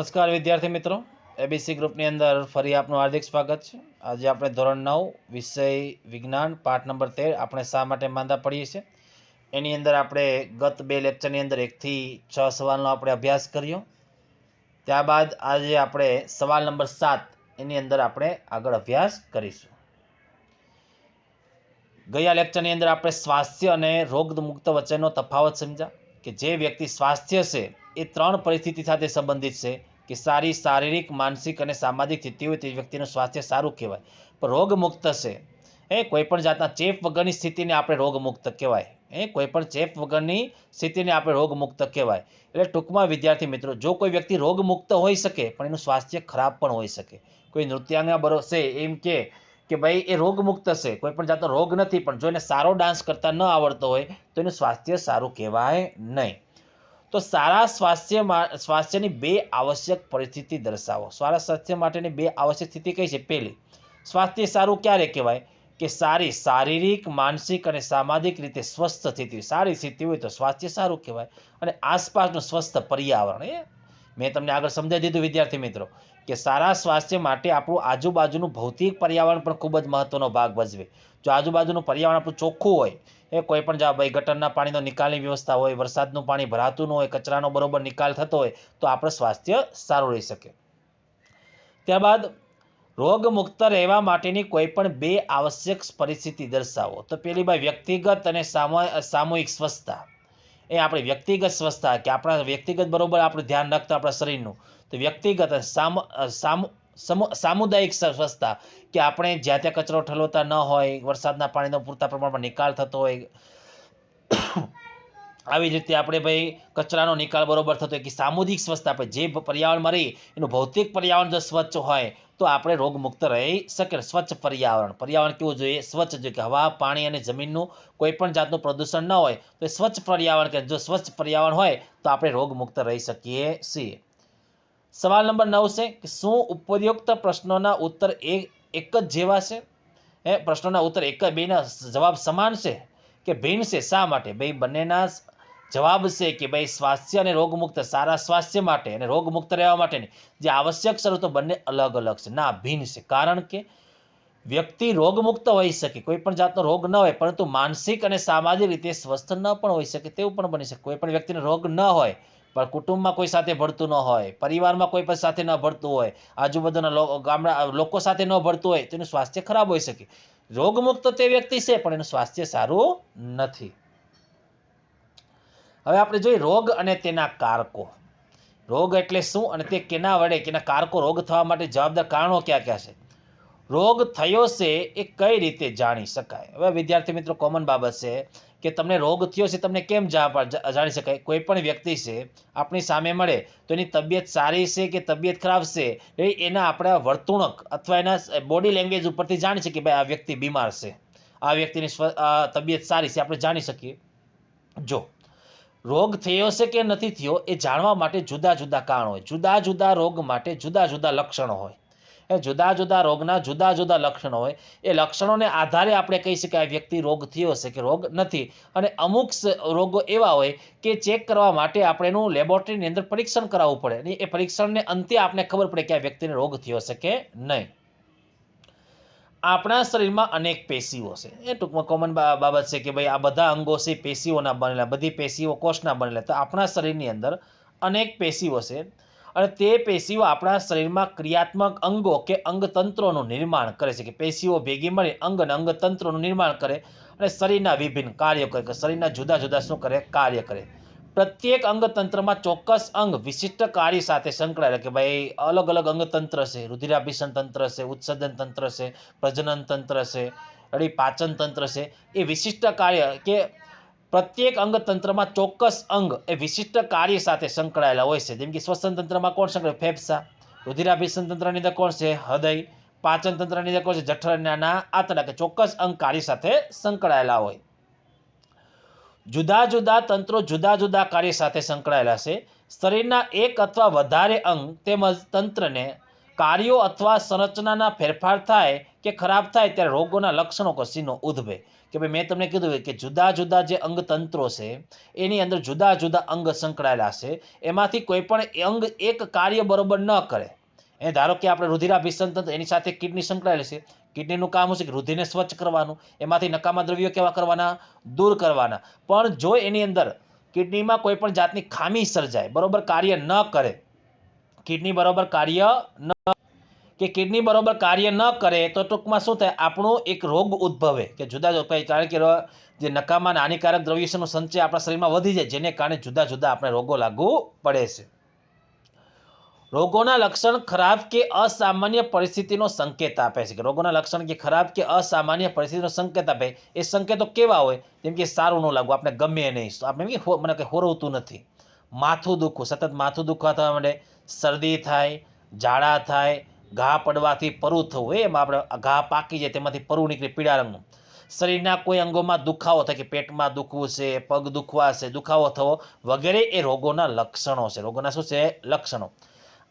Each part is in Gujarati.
નમસ્કાર વિદ્યાર્થી મિત્રો. એબીસી ગ્રુપની અંદર ફરી આપનું હાર્દિક સ્વાગત છે. આજે આપણે ધોરણ નવ, વિષય વિજ્ઞાન, પાઠ નંબર તેર આપણે શા માટે માંદા પડીએ છીએ? એની અંદર આપણે ગત બે લેક્ચરની અંદર એકથી છ સવાલનો આપણે અભ્યાસ કર્યો. ત્યારબાદ આજે આપણે સવાલ નંબર સાત એની અંદર આપણે આગળ અભ્યાસ કરીશું. ગયા લેક્ચરની અંદર આપણે સ્વાસ્થ્ય અને રોગમુક્ત વચ્ચેનો તફાવત સમજ્યા કે જે વ્યક્તિ સ્વાસ્થ્ય છે એ ત્રણ પરિસ્થિતિ સાથે સંબંધિત છે. કે સારી શારીરિક, માનસિક અને સામાજિક સ્થિતિ હોય તે વ્યક્તિનું સ્વાસ્થ્ય સારું કહેવાય. પણ રોગમુક્ત છે. એ કોઈપણ જાતના ચેપ વગરની સ્થિતિને આપણે રોગમુક્ત કહેવાય. એ કોઈપણ ચેપ વગરની સ્થિતિને આપણે રોગમુક્ત કહેવાય. એટલે ટૂંકમાં, વિદ્યાર્થી મિત્રો, જો કોઈ વ્યક્તિ રોગમુક્ત હોઈ શકે, પણ એનું સ્વાસ્થ્ય ખરાબ પણ હોઈ શકે. કોઈ નૃત્યાંગના ભરોસે એમ કે કે ભાઈ, એ રોગમુક્ત છે. કોઈ પણ જાતનો રોગ નથી, પણ જો એને સારો ડાન્સ કરતા ન આવડતો હોય, તો એનું સ્વાસ્થ્ય સારું કહેવાય નહીં. તો સારા સ્વાસ્થ્ય સ્વાસ્થ્યની બે આવશ્યક પરિસ્થિતિ દર્શાવો. સારા સ્વાસ્થ્ય માટેની બે આવશ્યક સ્થિતિ કઈ છે? પહેલી, સ્વાસ્થ્ય સારું ક્યારે કહેવાય? કે સારી શારીરિક, માનસિક અને સામાજિક રીતે સ્વસ્થ સ્થિતિ. સારી સ્થિતિ હોય તો સ્વાસ્થ્ય સારું કહેવાય. અને આસપાસનું સ્વસ્થ પર્યાવરણ, એ મેં તમને આગળ સમજાવી દીધું, વિદ્યાર્થી મિત્રો. કે સારા સ્વાસ્થ્ય માટે આપણું આજુબાજુનું ભૌતિક પર્યાવરણ પણ ખૂબ જ મહત્ત્વનો ભાગ ભજવે. જો આજુબાજુનું પર્યાવરણ આપણું ચોખ્ખું હોય, એ કોઈ પણ જવાબ, ભાઈ, ગટરના પાણીનો નિકાલની વ્યવસ્થા હોય, વરસાદનું પાણી ભરાતું ન હોય, કચરાનો બરોબર નિકાલ થતો હોય, તો આપણું સ્વાસ્થ્ય સારું રહી શકે. ત્યારબાદ, રોગમુક્ત રહેવા માટેની કોઈ પણ બે આવશ્યક પરિસ્થિતિ દર્શાવો. તો પેલી ભાઈ વ્યક્તિગત અને સામૂહિક સ્વસ્થતા. એ આપણી વ્યક્તિગત સ્વસ્થતા કે આપણા વ્યક્તિગત બરોબર આપણે ધ્યાન રાખતા આપણા શરીરનું. તો વ્યક્તિગત સામુદાયિક સ્વસ્થતા કે આપણે જ્યાં ત્યાં કચરો ઠલવતા ન હોય, વરસાદના પાણીનો પૂરતા પ્રમાણમાં નિકાલ થતો હોય, આવી જ રીતે આપણે ભાઈ કચરાનો નિકાલ બરોબર થતો હોય કે સામુદાયિક સ્વસ્થતા, આપણે જે પર્યાવરણમાં રહી એનું ભૌતિક પર્યાવરણ જો સ્વચ્છ હોય તો આપણે રોગમુક્ત રહી શકે. સ્વચ્છ પર્યાવરણ. પર્યાવરણ કેવું જોઈએ? સ્વચ્છ જોઈએ કે હવા, પાણી અને જમીનનું કોઈ પણ જાતનું પ્રદૂષણ ન હોય તો સ્વચ્છ પર્યાવરણ કે જો સ્વચ્છ પર્યાવરણ હોય તો આપણે રોગમુક્ત રહી શકીએ છીએ. સવાલ નંબર નવ છે કે શું ઉપયુક્ત પ્રશ્નોના ઉત્તર એક જ જેવા છે? એ પ્રશ્નોના ઉત્તર એક બેના જવાબ સમાન છે કે ભિન્ન છે? શા માટે? ભાઈ બંનેના જવાબ છે કે ભાઈ સ્વાસ્થ્ય અને રોગમુક્ત, સારા સ્વાસ્થ્ય માટે અને રોગમુક્ત રહેવા માટેની જે આવશ્યક શરતો બંને અલગ અલગ છે. ના, ભિન્ન છે. કારણ કે વ્યક્તિ રોગમુક્ત હોઈ શકે, કોઈ પણ જાતનો રોગ ન હોય, પરંતુ માનસિક અને સામાજિક રીતે સ્વસ્થ ન પણ હોઈ શકે તેવું પણ બની શકે. કોઈ પણ વ્યક્તિને રોગ ન હોય, પણ કુટુંબમાં કોઈ સાથે ભળતું ન હોય, પરિવારમાં કોઈ પણ સાથે ન ભળતું હોય, આજુબાજુના ગામડા, લોકો સાથે ન ભળતું હોય, તેનું સ્વાસ્થ્ય ખરાબ હોઈ શકે. રોગમુક્ત તે વ્યક્તિ છે, પણ એનું સ્વાસ્થ્ય સારું નથી. હવે આપણે જોઈએ રોગ અને તેના કારકો. રોગ એટલે શું અને તે કેના વડે? કેના કારકો રોગ થવા માટે જવાબદાર કારણો ક્યાં ક્યાં છે? રોગ થયો છે એ કઈ રીતે જાણી શકાય? હવે વિદ્યાર્થી મિત્રો કોમન બાબત છે કે તમને રોગ થયો છે તમને કેમ જાણી શકાય? કોઈ પણ વ્યક્તિ છે, આપણી સામે મળે, તો એની તબિયત સારી છે કે તબિયત ખરાબ છે? એ એના આપણા વર્તુણક અથવા એના બોડી લેંગ્વેજ ઉપરથી જાણી શકીએ, ભાઈ આ વ્યક્તિ બીમાર છે. આ વ્યક્તિની તબિયત સારી છે, આપણે જાણી શકીએ. જો રોગ થયો છે કે નથી થયો એ જાણવા માટે જુદા જુદા કારણ હોય. જુદા જુદા રોગ માટે જુદા જુદા લક્ષણો હોય. એ જુદા જુદા રોગના જુદા જુદા લક્ષણો હોય. એ લક્ષણોને આધારે આપણે કહી શકીએ આ વ્યક્તિ રોગ થયો છે કે રોગ નથી. અને અમુક રોગો એવા હોય કે ચેક કરવા માટે આપણે એનું લેબોરેટરીની અંદર પરીક્ષણ કરાવવું પડે. અને એ પરીક્ષણને અંતે આપણે ખબર પડે કે આ વ્યક્તિને રોગ થયો છે કે નહીં. આપણા શરીરમાં અનેક પેશીઓ છે. એ ટૂંકમાં કોમન બાબત છે કે ભાઈ આ બધા અંગો છે, પેશીઓના બનેલા, બધી પેશીઓ કોષના બનેલા. તો આપણા શરીરની અંદર અનેક પેશીઓ છે અને તે પેશીઓ આપણા શરીરમાં ક્રિયાત્મક અંગો કે અંગતંત્રોનું નિર્માણ કરે છે કે પેશીઓ ભેગી મળી અંગ અને અંગતંત્રોનું નિર્માણ કરે અને શરીરના વિભિન્ન કાર્યો કરે કે શરીરના જુદા જુદા શું કરે? કાર્ય કરે. પ્રત્યેક અંગતંત્રમાં ચોક્કસ અંગ વિશિષ્ટ કાર્ય સાથે સંકળાયેલા કે ભાઈ અલગ અલગ અંગતંત્ર છે રુધિરાભિસન તંત્ર છે, ઉત્સર્જન તંત્ર છે, પ્રજનન તંત્ર છે અડી પાચન તંત્ર છે, એ વિશિષ્ટ કાર્ય કે પ્રત્યેક અંગતંત્રમાં ચોક્કસ અંગ એ વિશિષ્ટ કાર્ય સાથે સંકળાયેલા હોય છે. જેમ કે શ્વસન તંત્રમાં કોણ સંકળાય ફેફસા. રુધિરાભિસન તંત્રની અંદર કોણ છે? હૃદય. પાચન તંત્રની અંદર કોણ છે? જઠરના આંતરડા. કે ચોક્કસ અંગ કાર્ય સાથે સંકળાયેલા હોય. જુદા જુદા તંત્રો જુદા જુદા કાર્ય સાથે સંકળાયેલા છે. શરીરના એક અથવા વધારે અંગ તેમજ તંત્રને કાર્યો અથવા સંરચનાના ફેરફાર થાય કે ખરાબ થાય ત્યારે રોગોના લક્ષણો કસીનો ઉદ્ભવે. કે ભાઈ મેં તમને કીધું કે જુદા જુદા જે અંગતંત્રો છે, એની અંદર જુદા જુદા અંગ સંકળાયેલા છે. એમાંથી કોઈ પણ અંગ એક કાર્ય બરોબર ન કરે. એ ધારો કે આપણે રુધિરાભિસરણ તંત્ર એની સાથે કિડની સંકળાયેલી છે. કિડનીનું કામ શું કે રુધિરને સ્વચ્છ કરવાનું, એમાંથી નકામા દ્રવ્યો કેવા કરવાના? દૂર કરવાના. પણ જો એની અંદર કિડનીમાં કોઈ પણ જાતની ખામી સર્જાય, બરોબર કાર્ય ન કરે, કિડની બરોબર કાર્ય ન કે કિડની બરોબર કાર્ય ન કરે, તો ટૂંકમાં શું થાય? આપણો એક રોગ ઉદ્ભવે. કે જુદા જુદા કારણ કે જે નકામા હાનિકારક દ્રવ્યનો સંચય આપણા શરીરમાં વધી જાય, જેને કારણે જુદા જુદા આપણે રોગો લાગુ પડે છે. રોગોના લક્ષણ ખરાબ કે અસામાન્ય પરિસ્થિતિનો સંકેત આપે છે. કે રોગોના લક્ષણ કે ખરાબ કે અસામાન્ય પરિસ્થિતિનો સંકેત આપે, એ સંકેતો કેવા હોય? જેમ કે સારું ન લાગવું આપણે ગમે નહીં. આપણે કે મને કંઈ હોરવતું નથી. માથું દુખવું, સતત માથું દુખવા થવા માટે શરદી થાય, ઝાડા થાય, ઘા પડવાથી પરુ થવું એમાં આપણે ઘા પાકી જાય તેમાંથી પરુ નીકળે પીળા રંગનું. શરીરના કોઈ અંગોમાં દુખાવો થાય કે પેટમાં દુખવું છે, પગ દુખવા છે, દુખાવો થવો વગેરે એ રોગોના લક્ષણો છે. રોગોના શું છે? લક્ષણો.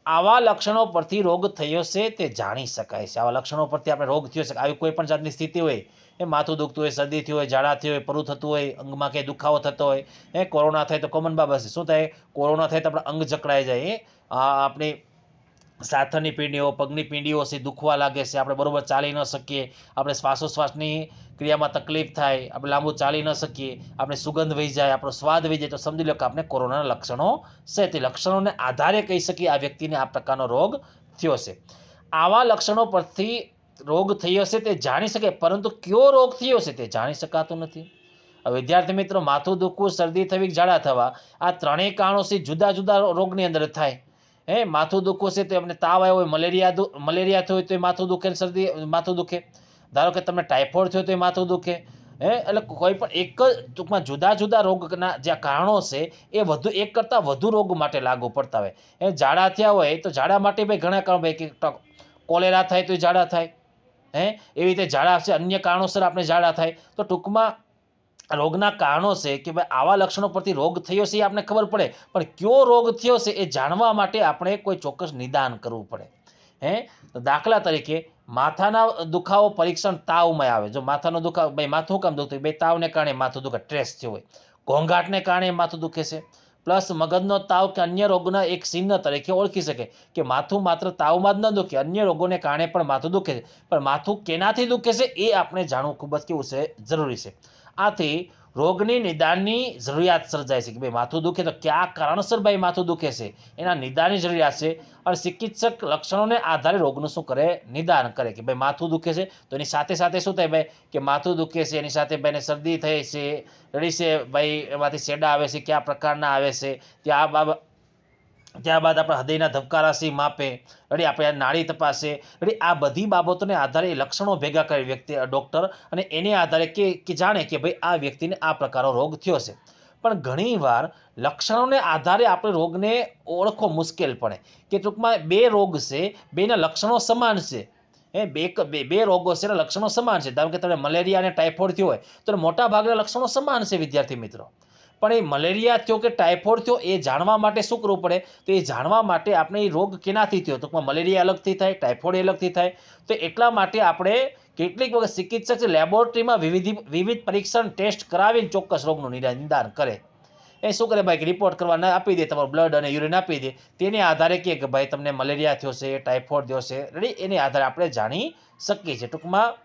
આવા લક્ષણો પરથી રોગ થયો છે તે જાણી શકાય છે. આવા લક્ષણો પરથી આપણે રોગ થયો છે આવી કોઈ પણ જાતની સ્થિતિ હોય, એ માથું દુખતું હોય શરદી થયું હોય ઝાડા થયું હોય, પરું થતું હોય, અંગમાં કંઈ દુખાવો થતો હોય, એ કોરોના થાય તો કોમન બાબત છે. શું થાય? કોરોના થાય તો આપણા અંગ જકડાઈ જાય. એ આપણી સાથળની પીંડીઓ, પગની પીંડીઓ છે, દુખવા લાગે છે. આપણે બરોબર ચાલી ન શકીએ. આપણે શ્વાસોશ્વાસની ક્રિયામાં તકલીફ થાય, આપણે લાંબુ ચાલી ન શકીએ. આપણે સુગંધ વહી જાય, આપણો સ્વાદ વહી જાય, તો સમજી લો કે આપણે કોરોનાના લક્ષણો છે. તે લક્ષણોને આધારે કહી શકીએ આ વ્યક્તિને આ પ્રકારનો રોગ થયો છે. આવા લક્ષણો પરથી રોગ થયો છે તે જાણી શકે પરંતુ કયો રોગ થયો છે તે જાણી શકાતું નથી. વિદ્યાર્થી મિત્રો, માથું દુખવું, શરદી થવી, ઝાડા થવા, આ ત્રણેય કારણોથી જુદા જુદા રોગની અંદર થાય. હે, માથું દુખવું છે તો એમને તાવ આવ્યો હોય, મલેરિયા મલેરિયા થયો હોય તો એ માથું દુખે શરદી, માથું દુખે. ધારો કે તમને ટાઇફોઇડ થયો તો એ માથું દુખે. હે, એટલે કોઈ પણ એક જ ટૂંકમાં જુદા જુદા રોગના જે કારણો છે, એ વધુ, એક કરતાં વધુ રોગ માટે લાગુ પડતા હોય. એ ઝાડા થયા હોય તો ઝાડા માટે ભાઈ ઘણા કારણો ભાઈ કે કોલેરા થાય તો ઝાડા થાય. હે, એવી રીતે ઝાડા છે, અન્ય કારણોસર આપણે ઝાડા થાય. તો ટૂંકમાં રોગના કારણો છે કે ભાઈ આવા લક્ષણો પરથી રોગ થયો છે એ આપણે ખબર પડે. પણ કયો રોગ થયો છે એ જાણવા માટે આપણે કોઈ ચોક્કસ નિદાન કરવું પડે. હે? તો દાખલા તરીકે માથાના દુખાવો પરીક્ષણ તાવમાં આવે. જો માથાનો દુખાવો ભાઈ માથું કામ દુખતું? ભાઈ તાવને કારણે માથું દુખે ટ્રેસ થયો હોય. ઘોંઘાટને કારણે માથું દુખે છે. પ્લસ મગજનો તાવ કે અન્ય રોગના એક ચિહ્ન તરીકે ઓળખી શકે કે માથું માત્ર તાવમાં જ ન દુખે, અન્ય રોગોને કારણે પણ માથું દુખે છે. પણ માથું કેનાથી દુખે છે એ આપણે જાણવું ખૂબ જ કેવું છે, જરૂરી છે. આથી રોગની નિદાનની જરૂરિયાત સર્જાય છે કે ભાઈ માથું દુખે તો કયા કારણસર ભાઈ માથું દુખે છે? એના નિદાનની જરૂરિયાત છે. અને ચિકિત્સક લક્ષણોને આધારે રોગનું શું કરે? નિદાન કરે કે ભાઈ માથું દુખે છે? તો એની સાથે સાથે શું થાય ભાઈ? કે માથું દુખે છે, એની સાથે ભાઈને શરદી થઈ છે, રડી છે, ભાઈ એમાંથી શેડા આવે છે, કયા પ્રકારના આવે છે, ત્યાં આ ત્યારબાદ આપણા હૃદયના ધબકારા છે માપે રેડી આપણે નાળી તપાસે રેડી આ બધી બાબતોને આધારે લક્ષણો ભેગા કરે વ્યક્તિ ડૉક્ટર અને એને આધારે કે કે જાણે કે ભાઈ આ વ્યક્તિને આ પ્રકારનો રોગ થયો છે. પણ ઘણીવાર લક્ષણોને આધારે આપણે રોગને ઓળખો મુશ્કેલ પડે. કે ટૂંકમાં બે રોગ છે, બેના લક્ષણો સમાન છે. એ બે બે રોગો છે લક્ષણો સમાન છે. ધારો કે તમને મલેરિયા અને ટાઇફોઇડ થયો હોય, તો મોટા ભાગના લક્ષણો સમાન છે, વિદ્યાર્થી મિત્રો. પણ એ મલેરિયા થયો કે ટાઇફોઇડ થયો એ જાણવા માટે શું કરવું પડે? તો એ જાણવા માટે આપણે એ રોગ કેનાથી થયો? ટૂંકમાં મલેરિયા અલગથી થાય ટાઇફોઇડ અલગથી થાય. તો એટલા માટે આપણે કેટલીક વખત ચિકિત્સક લેબોરેટરીમાં વિવિધ વિવિધ પરીક્ષણ ટેસ્ટ કરાવીને ચોક્કસ રોગનું નિદાન કરે. એ શું કરે ભાઈ? રિપોર્ટ કરવા ના આપી દે, તમારું બ્લડ અને યુરિન આપી દે. તેને આધારે કહે કે ભાઈ, તમને મલેરિયા થયો છે ટાઇફોઇડ થયો છે. રેડી એને આધારે આપણે જાણી શકીએ છીએ. ટૂંકમાં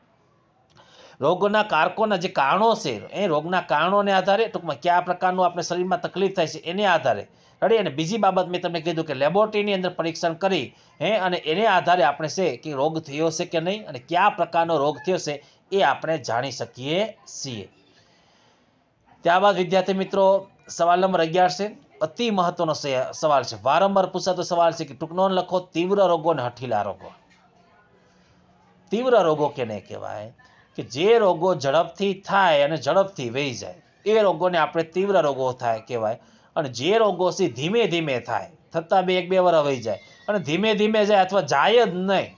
રોગોના કારકોના જે કારણો છે, એ રોગના કારણોને આધારે ટૂંકમાં કયા પ્રકારનું આપણે શરીરમાં તકલીફ થાય છે, એને આધારે. રેડી અને બીજી બાબત મેં તમને કીધું કે લેબોરેટરીની અંદર પરીક્ષણ કરી, હે, અને એને આધારે આપણે છે કે રોગ થયો છે કે નહીં અને કયા પ્રકારનો રોગ થયો છે, એ આપણે જાણી શકીએ છીએ. ત્યારબાદ વિદ્યાર્થી મિત્રો, સવાલ નંબર અગિયાર છે. અતિ મહત્વનો સવાલ છે. વારંવાર પૂછાતો સવાલ છે કે ટૂંકનો લખો, તીવ્ર રોગો અને હઠીલા રોગો. તીવ્ર રોગો કેને કહેવાય? કે જે રોગો ઝડપથી થાય અને ઝડપથી વહી જાય, એ રોગોને આપણે તીવ્ર રોગો થાય કહેવાય. અને જે રોગો છે ધીમે ધીમે થાય, થતાં બે એક બે વર્ષ વહી જાય, અને ધીમે ધીમે જાય અથવા જાય જ નહીં,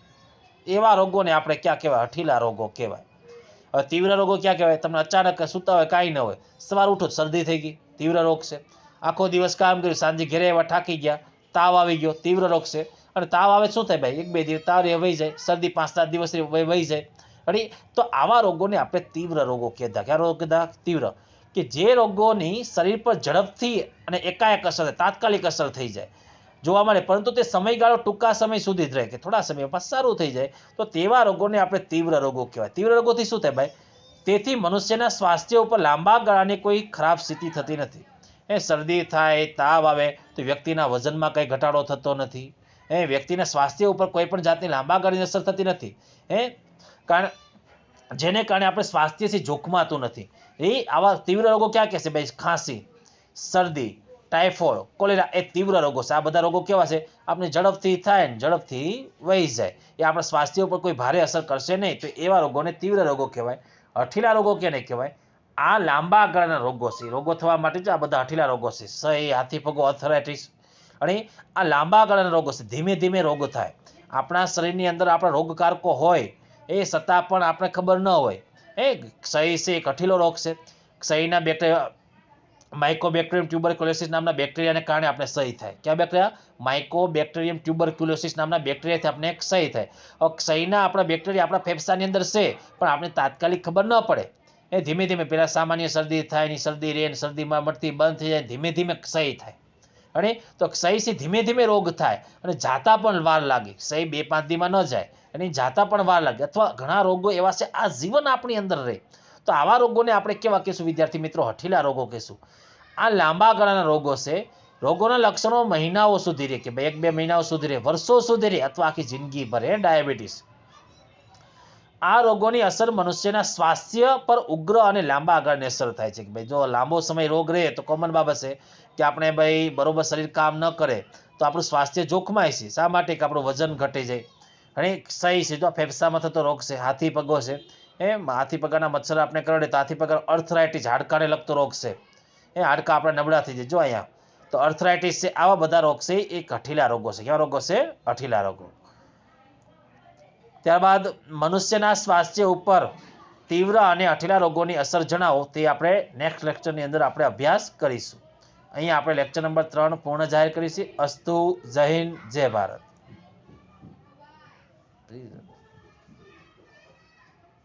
એવા રોગોને આપણે ક્યાં કહેવાય? હઠીલા રોગો કહેવાય. હવે તીવ્ર રોગો ક્યાં કહેવાય? તમને અચાનક સૂતા હોય, કાંઈ ન હોય, સવાર ઉઠો, શરદી થઈ ગઈ, તીવ્ર રોગ છે. આખો દિવસ કામ કર્યું, સાંજે ઘરે એવા ઠાકી ગયા, તાવ આવી ગયો, તીવ્ર રોગ છે. અને તાવ આવે શું થાય ભાઈ? એક બે દિવસ તાવ વહી જાય, શરદી પાંચ સાત દિવસ વહી જાય. અને તો આવા રોગોને આપણે તીવ્ર રોગો કહેતા. કયા રોગો કહેતા? તીવ્ર. કે જે રોગોની શરીર પર ઝડપથી અને એકાએક અસર, તાત્કાલિક અસર થઈ જાય. જોવા મળે, પરંતુ તે સમયગાળો ટૂંકા સમય સુધી જ રહે કે થોડા સમય પછી સારું થઈ જાય. તો તેવા રોગોને આપણે તીવ્ર રોગો કહેવાય. તીવ્ર રોગોથી શું થાય ભાઈ? તેથી મનુષ્યના સ્વાસ્થ્ય ઉપર લાંબા ગાળાની કોઈ ખરાબ સ્થિતિ થતી નથી. એ શરદી થાય, તાવ આવે, તો વ્યક્તિના વજનમાં કંઈ ઘટાડો થતો નથી. એ વ્યક્તિના સ્વાસ્થ્ય ઉપર કોઈ પણ જાતની લાંબા ગાળાની અસર થતી નથી. એ કારણ જેને કારણે આપણે સ્વાસ્થ્યથી જોખમાતું નથી. એ આવા તીવ્ર રોગો ક્યાં કહેશે? ભાઈ ખાંસી, શરદી, ટાઇફોઇડ, કોલેરા એ તીવ્ર રોગો છે. આ બધા રોગો કેવા છે? આપણે ઝડપથી થાય ને ઝડપથી વહી જાય. એ આપણા સ્વાસ્થ્ય ઉપર કોઈ ભારે અસર કરશે નહીં. તો એવા રોગોને તીવ્ર રોગો કહેવાય. હઠીલા રોગો કેને કહેવાય? આ લાંબા ગાળાના રોગો છે. રોગો થવા માટે જ આ બધા હઠીલા રોગો છે. સહી, હાથી પગો આર્થરાઇટિસ અને આ લાંબા ગાળાના રોગો છે. ધીમે ધીમે રોગ થાય. આપણા શરીરની અંદર આપણા રોગકારકો હોય એ છતાં પણ આપણે ખબર ન હોય. એ ક્ષય છે, એ હઠીલો રોગ છે. ક્ષયના બેક્ટેરિયા માઇકોબેક્ટેરિયમ ટ્યુબરક્યુલોસિસ નામના બેક્ટેરિયાને કારણે આપણે સહી થાય. કયા બેક્ટેરિયા માઇકોબેક્ટેરિયમ ટ્યુબરક્યુલોસિસ નામના બેક્ટેરિયાથી આપણે ક્ષય થાય. હવે ક્ષયના આપણા બેક્ટેરિયા આપણા ફેફસાની અંદર છે, પણ આપણે તાત્કાલિક ખબર ન પડે. એ ધીમે ધીમે પહેલાં સામાન્ય શરદી થાય, એની શરદી રહે ને શરદીમાં મળતી બંધ થઈ જાય, ધીમે ધીમે ક્ષય થાય. અને તો ક્ષયથી ધીમે ધીમે રોગ થાય અને જાતા પણ વાર લાગે. ક્ષય બે પાંચ દીમાં ન જાય. અને જાતા પણ વાર લાગે. અથવા ઘણા રોગો એવા છે, આ જીવન આપણી અંદર રહે. તો આવા રોગોને આપણે કેવા કહેશું? વિદ્યાર્થી મિત્રો, હઠીલા રોગો કહેશું. આ લાંબા ગાળાના રોગો છે. રોગોના લક્ષણો મહિનાઓ સુધી રહે કે ભાઈ એક બે મહિનાઓ સુધી રહે, વર્ષો સુધી રહે અથવા આખી જિંદગી ભરે. ડાયાબિટીસ. આ રોગોની અસર મનુષ્યના સ્વાસ્થ્ય પર ઉગ્ર અને લાંબા આગળની અસર થાય છે કે ભાઈ જો લાંબો સમય રોગ રહે તો કોમન બાબત છે કે આપણે ભાઈ બરોબર શરીર કામ ન કરે તો આપણું સ્વાસ્થ્ય જોખમાય છે. શા માટે? કે આપણું વજન ઘટી જાય. અને સહી જો ફેફસામાં થતો રોગ છે, હાથી પગો છે. એમ હાથી પગાના મચ્છર આપણે કરડે તો હાથી પગાર અર્થરાઇટિસ હાડકાને લગતો રોગ છે. એ હાડકા આપણા નબળા થઈ જાય. જો અહીંયા તો અર્થરાઇટિસ છે, આવા બધા રોગ છે, એ કઠીલા રોગો છે. કેવા રોગો છે? અઠીલા રોગો. ત્યારબાદ મનુષ્યના સ્વાસ્થ્ય ઉપર તીવ્ર અને અઠીલા રોગોની અસર જણાવો, તે આપણે નેક્સ્ટ લેક્ચરની અંદર આપણે અભ્યાસ કરીશું. અહીંયા આપણે લેક્ચર નંબર ત્રણ પૂર્ણ જાહેર કરીશું. અસ્તુ જય જય ભારત. இது